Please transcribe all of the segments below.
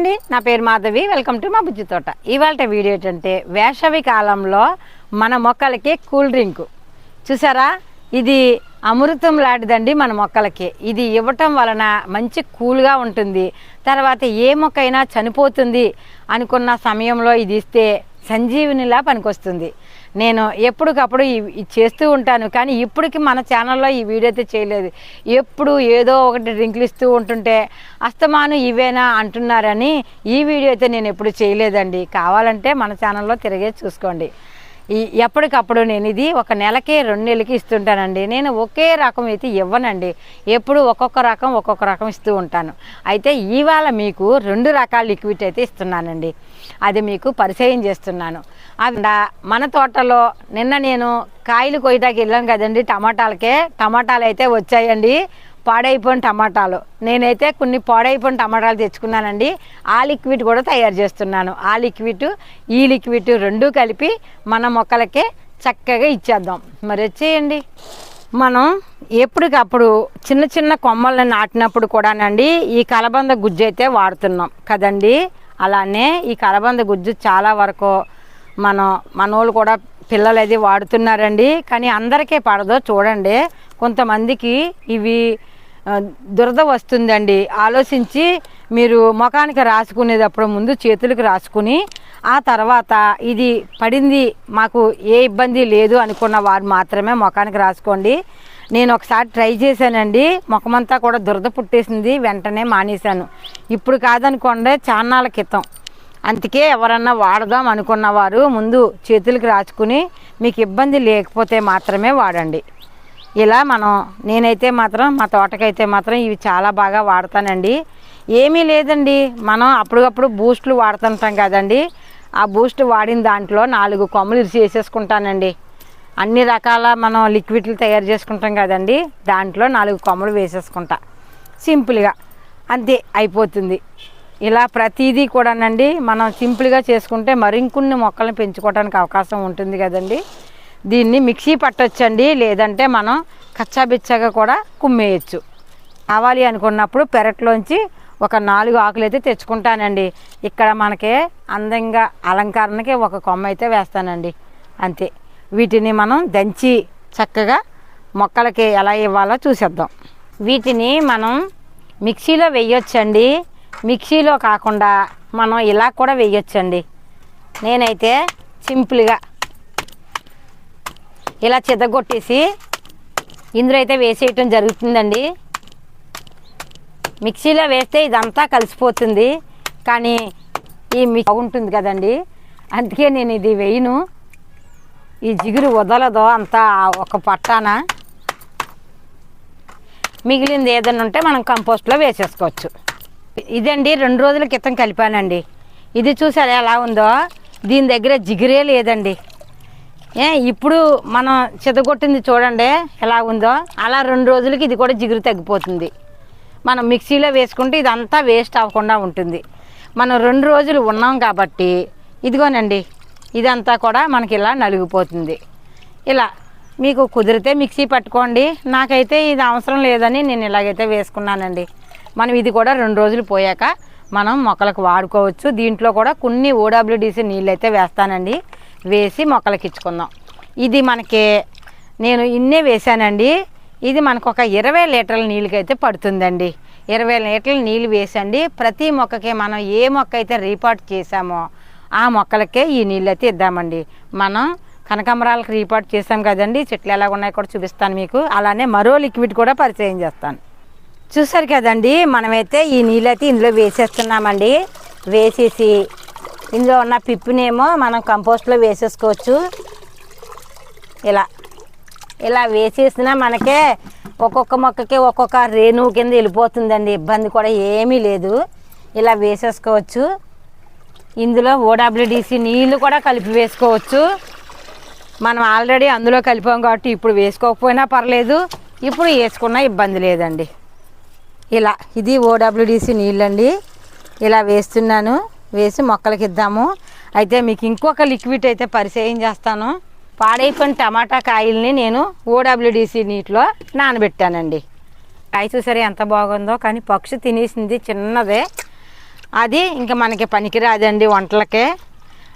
అండి. నా పేరు మాధవి. వెల్కమ్ టు మా బుజ్జి తోట. ఇవాళ వీడియో ఏంటంటే వేసవి కాలంలో మన మొక్కలకి కూల్ డ్రింక్. చూసారా? ఇది అమృతం లాంటిదండి మన మొక్కలకి. ఇది ఇవ్వటం వలన మంచి కూల్గా ఉంటుంది. తర్వాత ఏ మొక్క అయినా చనిపోతుంది అనుకున్న సమయంలో ఇది ఇస్తే సంజీవినిలా పనికొస్తుంది. నేను ఎప్పటికప్పుడు చేస్తూ ఉంటాను కానీ ఇప్పటికి మన ఛానల్లో ఈ వీడియో అయితే చేయలేదు. ఎప్పుడు ఏదో ఒకటి డ్రింకులు ఇస్తూ ఉంటుంటే అస్తమాను ఇవేనా అంటున్నారని ఈ వీడియో అయితే నేను ఎప్పుడు చేయలేదండి. కావాలంటే మన ఛానల్లో తిరిగే చూసుకోండి. ఈ ఎప్పటికప్పుడు నేను ఇది ఒక నెలకి రెండు నెలలకి ఇస్తుంటానండి. నేను ఒకే రకం అయితే ఇవ్వనండి. ఎప్పుడు ఒక్కొక్క రకం ఒక్కొక్క రకం ఇస్తూ ఉంటాను. అయితే ఇవాళ మీకు రెండు రకాల లిక్విడ్ అయితే ఇస్తున్నానండి. అది మీకు పరిచయం చేస్తున్నాను. అవి మన తోటలో నిన్న నేను కాయలు కొయ్యడానికి వెళ్ళాం కదండి టమాటాలకే. టమాటాలు అయితే వచ్చాయండి. పాడైపోయిన టమాటాలు. నేనైతే కొన్ని పాడైపోయిన టమాటాలు తెచ్చుకున్నానండి. ఆ లిక్విడ్ కూడా తయారు చేస్తున్నాను. ఆ లిక్విడ్ ఈ లిక్విడ్ రెండూ కలిపి మన మొక్కలకే చక్కగా ఇచ్చేద్దాం. మరి వచ్చేయండి. మనం ఎప్పటికప్పుడు చిన్న చిన్న కొమ్మల్ని నాటినప్పుడు కూడానండి ఈ కలబంద గుజ్జు అయితే వాడుతున్నాం. కదండి? అలానే ఈ కలబంద గుజ్జు చాలా వరకు మనం మనోళ్ళు కూడా పిల్లలు అది వాడుతున్నారండి. కానీ అందరికీ పడదో చూడండి. కొంతమందికి ఇవి దురద వస్తుందండి. ఆలోచించి మీరు ముఖానికి రాసుకునేటప్పుడు ముందు చేతులకు రాసుకుని ఆ తర్వాత ఇది పడింది మాకు ఏ ఇబ్బంది లేదు అనుకున్న వారు మాత్రమే ముఖానికి రాసుకోండి. నేను ఒకసారి ట్రై చేశానండి. ముఖమంతా కూడా దురద పుట్టేసింది వెంటనే మానేశాను. ఇప్పుడు కాదనుకోండి చాన్నాల క్రితం. అందుకే ఎవరన్నా వాడదాం అనుకున్న వారు ముందు చేతులకు రాసుకుని మీకు ఇబ్బంది లేకపోతే మాత్రమే వాడండి. ఇలా మనం నేనైతే మాత్రం మా తోటకైతే మాత్రం ఇవి చాలా బాగా వాడతానండి. ఏమీ లేదండి మనం అప్పుడప్పుడు బూస్ట్లు వాడుతుంటాం కదండి. ఆ బూస్ట్ వాడిన దాంట్లో నాలుగు కొమ్మలు ఇరిసి వేసేసుకుంటానండి. అన్ని రకాల మనం లిక్విడ్లు తయారు చేసుకుంటాం కదండి దాంట్లో నాలుగు కొమ్మలు వేసేసుకుంటా. సింపుల్గా. అంతే అయిపోతుంది. ఇలా ప్రతిదీ కూడానండి మనం సింపుల్గా చేసుకుంటే మరింకొన్ని మొక్కలను పెంచుకోవడానికి అవకాశం ఉంటుంది కదండి. దీన్ని మిక్సీ పట్టొచ్చండి లేదంటే మనం కచ్చాబిచ్చాగా కూడా కుమ్మేయచ్చు. కావాలి అనుకున్నప్పుడు పెరట్లోంచి ఒక నాలుగు ఆకులు అయితే తెచ్చుకుంటానండి. ఇక్కడ మనకి అందంగా అలంకరణకి ఒక కొమ్మ అయితే వేస్తానండి. అంతే. వీటిని మనం దంచి చక్కగా మొక్కలకి ఎలా ఇవ్వాలో చూసేద్దాం. వీటిని మనం మిక్సీలో వేయొచ్చండి. మిక్సీలో కాకుండా మనం ఇలా కూడా వేయొచ్చండి. నేనైతే సింపుల్గా ఇలా చెదగొట్టేసి ఇందులో అయితే వేసేయటం జరుగుతుందండి. మిక్సీలో వేస్తే ఇదంతా కలిసిపోతుంది. కానీ ఈ మిక్సీ బాగుంటుంది కదండి. అందుకే నేను ఇది వేయను. ఈ జిగురు వదలదో అంతా ఒక పట్టాన. మిగిలింది ఏదైనా ఉంటే మనం కంపోస్ట్లో వేసేసుకోవచ్చు. ఇదండి రెండు రోజుల క్రితం కలిపానండి. ఇది చూసారా ఎలా ఉందో? దీని దగ్గర జిగురే లేదండి. ఏ ఇప్పుడు మనం చితగొట్టింది చూడండి ఎలా ఉందో అలా రెండు రోజులకి ఇది కూడా జిగురు తగ్గిపోతుంది. మనం మిక్సీలో వేసుకుంటే ఇదంతా వేస్ట్ అవ్వకుండా ఉంటుంది. మనం రెండు రోజులు ఉన్నాం కాబట్టి ఇదిగోనండి ఇదంతా కూడా మనకి ఇలా నలిగిపోతుంది. ఇలా మీకు కుదిరితే మిక్సీ పట్టుకోండి. నాకైతే ఇది అవసరం లేదని నేను ఇలాగైతే వేసుకున్నానండి. మనం ఇది కూడా రెండు రోజులు పోయాక మనం మొక్కలకు వాడుకోవచ్చు. దీంట్లో కూడా కొన్ని ఓడబ్ల్యూడిసి నీళ్ళు అయితే వేస్తానండి. వేసి మొక్కలకి ఇచ్చుకుందాం ఇది మనకి నేను ఇన్నే వేసానండి ఇది మనకు ఒక ఇరవై లీటర్ల నీళ్ళకైతే పడుతుందండి. ఇరవై లీటర్ల నీళ్ళు వేసండి. ప్రతి మొక్కకి మనం ఏ మొక్క అయితే రీపాట్ చేసామో ఆ మొక్కలకే ఈ నీళ్ళు అయితే ఇద్దామండి. మనం కనకాంబరాలకు రీపాట్ చేసాం కదండి. చెట్లు ఎలా ఉన్నాయో కూడా చూపిస్తాను మీకు. అలానే మరో లిక్విడ్ కూడా పరిచయం చేస్తాను. చూసారు కదండి మనమైతే ఈ నీళ్ళు అయితే ఇందులో వేసేస్తున్నామండి. వేసేసి ఇందులో ఉన్న పిప్పునేమో మనం కంపోస్ట్లో వేసేసుకోవచ్చు. ఇలా ఇలా వేసేసినా మనకే ఒక్కొక్క మొక్కకి ఒక్కొక్క రేణువు కింద వెళ్ళిపోతుందండి ఇబ్బంది కూడా ఏమీ లేదు. ఇలా వేసేసుకోవచ్చు. ఇందులో ఓడబ్ల్యూడిసి నీళ్ళు కూడా కలిపి వేసుకోవచ్చు. మనం ఆల్రెడీ అందులో కలిపాం కాబట్టి ఇప్పుడు వేసుకోకపోయినా పర్లేదు ఇప్పుడు వేసుకున్నా ఇబ్బంది లేదండి. ఇలా ఇది ఓడబ్ల్యూడిసి నీళ్ళండి. ఇలా వేస్తున్నాను. వేసి మొక్కలకి ఇద్దాము. అయితే మీకు ఇంకొక లిక్విడ్ అయితే పరిచయం చేస్తాను. పాడైపోయిన టమాటా కాయల్ని నేను ఓడబ్ల్యూడిసి నీటిలో నానబెట్టానండి. కాయ చూసారా ఎంత బాగుందో? కానీ పక్షి తినేసింది చిన్నదే. అది ఇంకా మనకి పనికిరాదండి వంటలకే.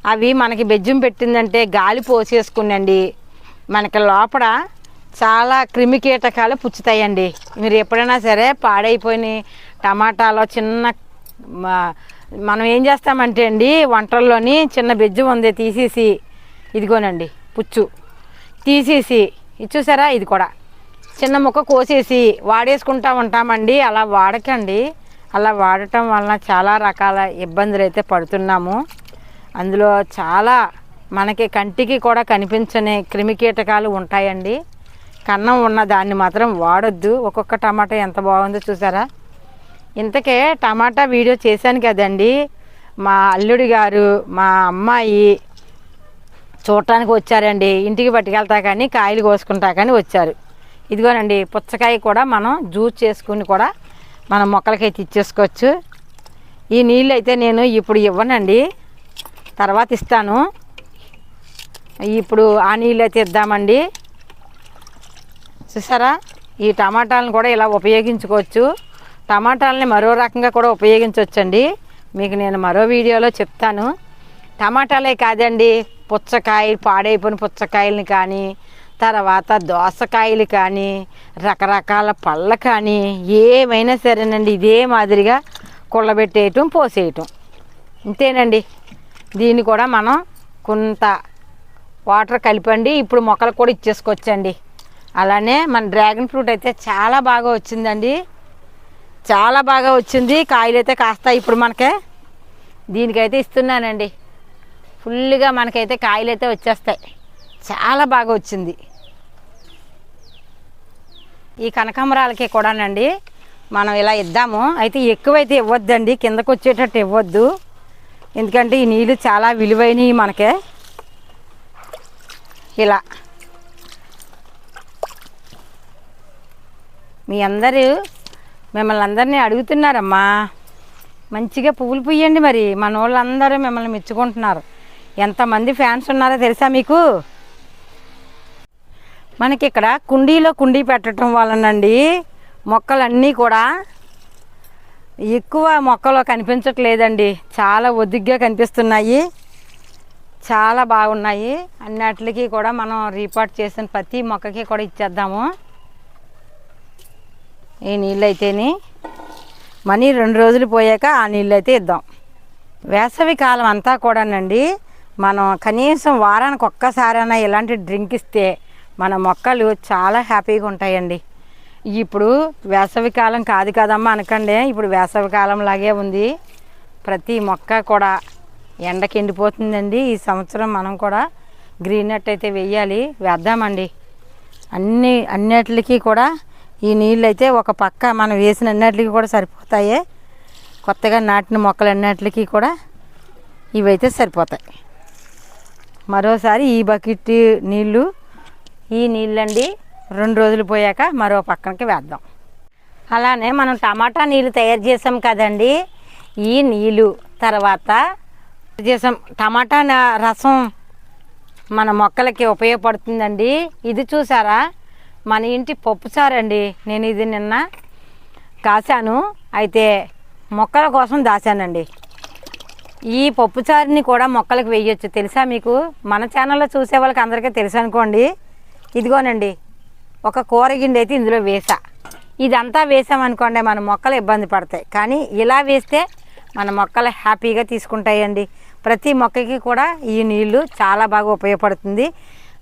అవి మనకి బెజ్జం పెట్టిందంటే గాలి పోసేసుకునండి మనకి లోపల చాలా క్రిమి కీటకాలు పుచ్చుతాయండి. మీరు ఎప్పుడైనా సరే పాడైపోయిన టమాటాలో చిన్న మా- మనం ఏం చేస్తామంటే అండి వంటల్లోని చిన్న బెజ్జు ఉంది తీసేసి ఇదిగోనండి పుచ్చు. తీసేసి ఇది చూసారా? ఇది కూడా. చిన్న ముక్క కోసేసి వాడేసుకుంటా ఉంటామండి. అలా వాడకండి. అలా వాడటం వలన చాలా రకాల ఇబ్బందులు అయితే పడుతున్నాము. అందులో చాలా మనకి కంటికి కూడా కనిపించని క్రిమికీటకాలు ఉంటాయండి. కన్నం ఉన్న దాన్ని మాత్రం వాడొద్దు. ఒక్కొక్క టమాటా ఎంత బాగుందో చూసారా? ఇంతకే టమాటా వీడియో చేశాను కదండి. మా అల్లుడి గారు మా అమ్మాయి చూడటానికి వచ్చారండి. ఇంటికి పట్టుకెళ్తా కానీ కాయలు కోసుకుంటా కానీ వచ్చారు. ఇదిగోనండి పుచ్చకాయ కూడా మనం జ్యూస్ చేసుకుని కూడా మనం మొక్కలకైతే ఇచ్చేసుకోవచ్చు. ఈ నీళ్ళు అయితే నేను ఇప్పుడు ఇవ్వనండి. తర్వాత ఇస్తాను. ఇప్పుడు ఆ నీళ్ళు అయితే ఇద్దామండి. చూసారా? ఈ టమాటాలను కూడా ఇలా ఉపయోగించుకోవచ్చు. టమాటాలని మరో రకంగా కూడా ఉపయోగించవచ్చండి మీకు నేను మరో వీడియోలో చెప్తాను. టమాటాలే కాదండి పుచ్చకాయ పాడైపోయిన పుచ్చకాయలని కానీ తర్వాత దోసకాయలు కానీ రకరకాల పళ్ళ కానీ ఏమైనా సరేనండి ఇదే మాదిరిగా కుళ్ళబెట్టేయటం పోసేయటం. ఇంతేనండి. దీన్ని కూడా మనం కొంత వాటర్ కలిపండి ఇప్పుడు మొక్కలు కూడా ఇచ్చేసుకోవచ్చండి. అలానే మన డ్రాగన్ ఫ్రూట్ అయితే చాలా బాగా వచ్చిందండి. చాలా బాగా వచ్చింది. కాయలు అయితే కాస్తాయి ఇప్పుడు మనకే. దీనికైతే ఇస్తున్నానండి. ఫుల్గా మనకైతే కాయలు అయితే వచ్చేస్తాయి. చాలా బాగా వచ్చింది. ఈ కనకాంబరాలకి కూడానండి మనం ఇలా ఇద్దాము. అయితే ఎక్కువైతే ఇవ్వద్దండి. కిందకు వచ్చేటట్టు ఇవ్వద్దు. ఎందుకంటే ఈ నీళ్ళు చాలా విలువైనవి మనకే. ఇలా. మీ అందరూ మిమ్మల్ని అందరినీ అడుగుతున్నారమ్మా. మంచిగా పువ్వులు పుయ్యండి మరి. మన వాళ్ళందరూ మిమ్మల్ని మెచ్చుకుంటున్నారు. ఎంతమంది ఫ్యాన్స్ ఉన్నారో తెలుసా మీకు? మనకి ఇక్కడ కుండీలో కుండీ పెట్టడం వలనండి మొక్కలన్నీ కూడా ఎక్కువ మొక్కలు కనిపించట్లేదండి. చాలా ఒదిగ్గా కనిపిస్తున్నాయి. చాలా బాగున్నాయి. అన్నిటికీ కూడా మనం రీపాట్ చేసిన ప్రతి మొక్కకి కూడా ఇచ్చేద్దాము. ఈ నీళ్ళు అయితేనే మనీ రెండు రోజులు పోయాక ఆ నీళ్ళు అయితే ఇద్దాం. వేసవి కాలం అంతా కూడానండి మనం కనీసం వారానికి ఒక్కసారైనా ఇలాంటి డ్రింక్ ఇస్తే మన మొక్కలు చాలా హ్యాపీగా ఉంటాయండి. ఇప్పుడు వేసవి కాలం కాదు కదమ్మా అనకండి ఇప్పుడు వేసవి కాలం లాగే ఉంది. ప్రతి మొక్క కూడా ఎండకి ఎండిపోతుందండి. ఈ సంవత్సరం మనం కూడా గ్రీన్ నెట్ అయితే వెయ్యాలి వేద్దామండి. అన్ని అన్నిటికీ కూడా ఈ నీళ్ళు అయితే ఒక పక్క మనం వేసిన అన్నిటికి కూడా సరిపోతాయి. కొత్తగా నాటిన మొక్కలు అన్నిటికి కూడా ఇవైతే సరిపోతాయి. మరోసారి ఈ బకెట్ నీళ్ళు ఈ నీళ్ళండి రెండు రోజులు పోయాక మరో పక్కనకి వేద్దాం. అలానే మనం టమాటా నీళ్ళు తయారు చేసాం కదండి. ఈ నీళ్ళు తర్వాత చేసాం. టమాటా నా- రసం మన మొక్కలకి ఉపయోగపడుతుందండి. ఇది చూసారా? మన ఇంటి పప్పుచారండి నేను ఇది నిన్న కాశాను. అయితే మొక్కల కోసం దాచానండి ఈ పప్పుచారుని కూడా మొక్కలకు వేయొచ్చు. తెలుసా మీకు? మన ఛానల్లో చూసే వాళ్ళకి అందరికీ తెలుసు అనుకోండి. ఇదిగోనండి ఒక కూరగిండి అయితే ఇందులో వేసా ఇదంతా వేసామనుకోండి మన మొక్కలు ఇబ్బంది పడతాయి. కానీ ఇలా వేస్తే మన మొక్కలు హ్యాపీగా తీసుకుంటాయండి. ప్రతి మొక్కకి కూడా ఈ నీళ్ళు చాలా బాగా ఉపయోగపడుతుంది.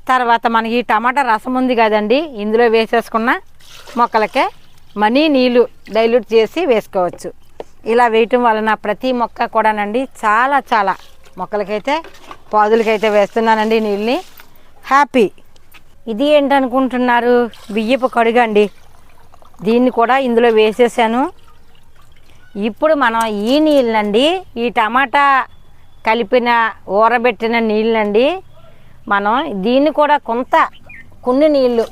తర్వాత మనకి ఈ టమాటా రసం ఉంది కదండి ఇందులో వేసేసుకున్న మొక్కలకే మనీ నీళ్ళు డైల్యూట్ చేసి వేసుకోవచ్చు. ఇలా వేయటం వలన ప్రతి మొక్క కూడానండి చాలా చాలా మొక్కలకైతే పాదులకైతే వేస్తున్నానండి ఈ నీళ్ళని. హ్యాపీ. ఇది ఏంటనుకుంటున్నారు? బియ్యపు కడుగండి. దీన్ని కూడా ఇందులో వేసేసాను. ఇప్పుడు మనం ఈ నీళ్ళండి ఈ టమాటా కలిపిన ఊరబెట్టిన నీళ్ళండి మనం దీన్ని కూడా కొంత కొన్ని నీళ్ళు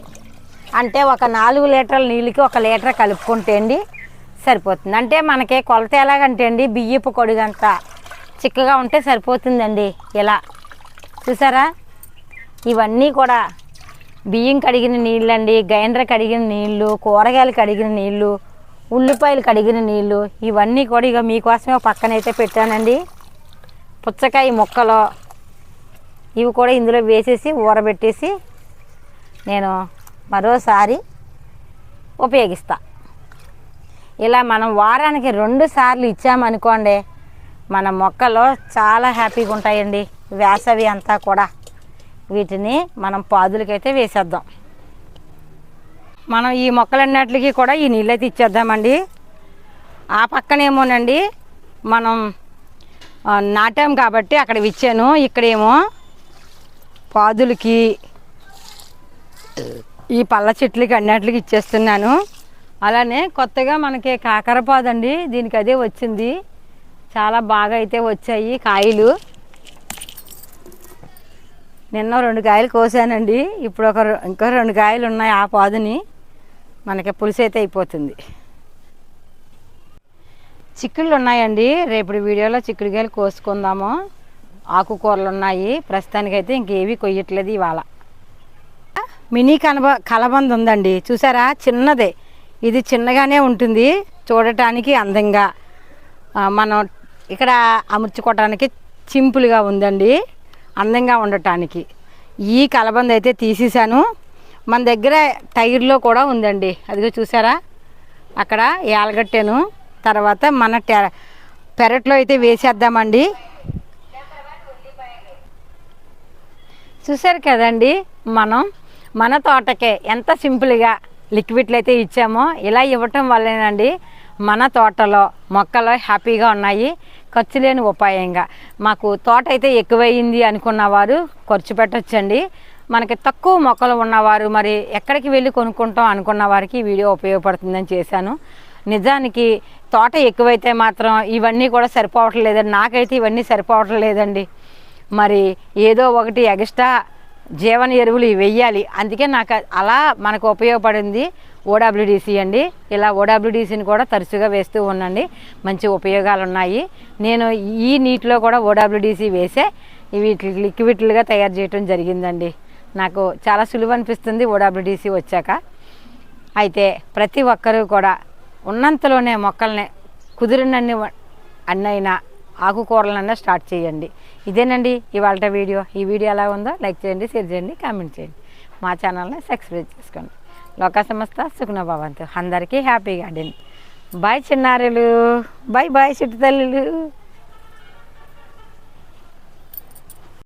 అంటే ఒక నాలుగు లీటర్ల నీళ్ళకి ఒక లీటర్ కలుపుకుంటే అండి సరిపోతుంది. అంటే మనకి కొలత ఎలాగంటే అండి బియ్యపు కొడుగంత చిక్కగా ఉంటే సరిపోతుందండి. ఇలా చూసారా? ఇవన్నీ కూడా బియ్యం కడిగిన నీళ్ళండి గ్రైండర్ కడిగిన నీళ్ళు కూరగాయలు కడిగిన నీళ్ళు ఉల్లిపాయలు కడిగిన నీళ్ళు ఇవన్నీ కూడా ఇక మీకోసమే పక్కనైతే పెట్టానండి. పుచ్చకాయ ముక్కలు ఇవి కూడా ఇందులో వేసేసి ఊరబెట్టేసి నేను మరోసారి ఉపయోగిస్తా. ఇలా మనం వారానికి రెండు సార్లు ఇచ్చామనుకోండి మన మొక్కలు చాలా హ్యాపీగా ఉంటాయండి. వేసవి అంతా కూడా వీటిని మనం పాదులకైతే వేసేద్దాం. మనం ఈ మొక్కలన్నిటికీ కూడా ఈ నీళ్ళైతే ఇచ్చేద్దామండి ఆ పక్కనేమోనండి మనం నాటాం కాబట్టి అక్కడ ఇచ్చాను ఇక్కడేమో పాదులకి ఈ పళ్ళ చెట్లకి అన్నిటికి ఇచ్చేస్తున్నాను. అలానే కొత్తగా మనకి కాకరపాదండి దీనికి అదే వచ్చింది. చాలా బాగా అయితే వచ్చాయి కాయలు. నిన్న రెండు కాయలు కోసానండి. ఇప్పుడు ఒక ఇంకా ఇంకో రెండు కాయలు ఉన్నాయి ఆ పాదుని. మనకి పులుసు అయితే అయిపోతుంది. చిక్కుళ్ళు ఉన్నాయండి. రేపటి వీడియోలో చిక్కుడుకాయలు కోసుకుందాము. ఆకుకూరలు ఉన్నాయి ప్రస్తుతానికైతే ఇంకేవి కొయ్యట్లేదు ఇవాళ. మినీ కనబ కలబంద ఉందండి చూసారా? చిన్నదే. ఇది చిన్నగానే ఉంటుంది. చూడటానికి అందంగా. మనం ఇక్కడ అమర్చుకోవటానికి సింపుల్గా ఉందండి. అందంగా ఉండటానికి. ఈ కలబంద అయితే తీసేసాను మన దగ్గర టైర్లో కూడా ఉందండి. అదిగో చూసారా? అక్కడ ఏలగట్టాను తర్వాత మన పెరట్లో అయితే వేసేద్దామండి. చూసారు కదండి మనం మన తోటకే ఎంత సింపుల్గా లిక్విడ్లు అయితే ఇచ్చామో ఇలా ఇవ్వటం వల్లేనండి. మన తోటలో మొక్కలు హ్యాపీగా ఉన్నాయి ఖర్చు లేని ఉపాయంగా. మాకు తోట అయితే ఎక్కువయింది అనుకున్నవారు ఖర్చు పెట్టచ్చండి. మనకి తక్కువ మొక్కలు ఉన్నవారు మరి ఎక్కడికి వెళ్ళి కొనుక్కుంటాం అనుకున్న వారికి వీడియో ఉపయోగపడుతుందని చేశాను. నిజానికి తోట ఎక్కువైతే మాత్రం ఇవన్నీ కూడా సరిపోవటం లేదండి నాకైతే ఇవన్నీ సరిపోవటం లేదండి మరి ఏదో ఒకటి ఎక్స్ట్రా జీవన ఎరువులు వెయ్యాలి. అందుకే నాకు అలా మనకు ఉపయోగపడింది ఓడబ్ల్యూడిసి అండి. ఇలా ఓడబ్ల్యూడిసిని కూడా తరచుగా వేస్తూ ఉండండి. మంచి ఉపయోగాలు ఉన్నాయి నేను ఈ నీటిలో కూడా ఓడబ్ల్యూడిసి వేసే వీటి లిక్విడ్లుగా తయారు చేయడం జరిగిందండి. నాకు చాలా సులువు అనిపిస్తుంది ఓడబ్ల్యూడిసి వచ్చాక. అయితే ప్రతి ఒక్కరూ కూడా ఉన్నంతలోనే మొక్కల్ని కుదిరినన్ని అన్నైనా ఆకుకూరలన్నా స్టార్ట్ చేయండి. ఇదేనండి ఇవాళ వీడియో. ఈ వీడియో ఎలా ఉందో లైక్ చేయండి షేర్ చేయండి కామెంట్ చేయండి. మా ఛానల్ని సబ్స్క్రైబ్ చేసుకోండి. లోక సంస్థ సుఖన భవంతు. అందరికీ హ్యాపీ గార్డెన్ బాయ్ చిన్నారులు. బాయ్ బాయ్ చిట్టు తల్లులు.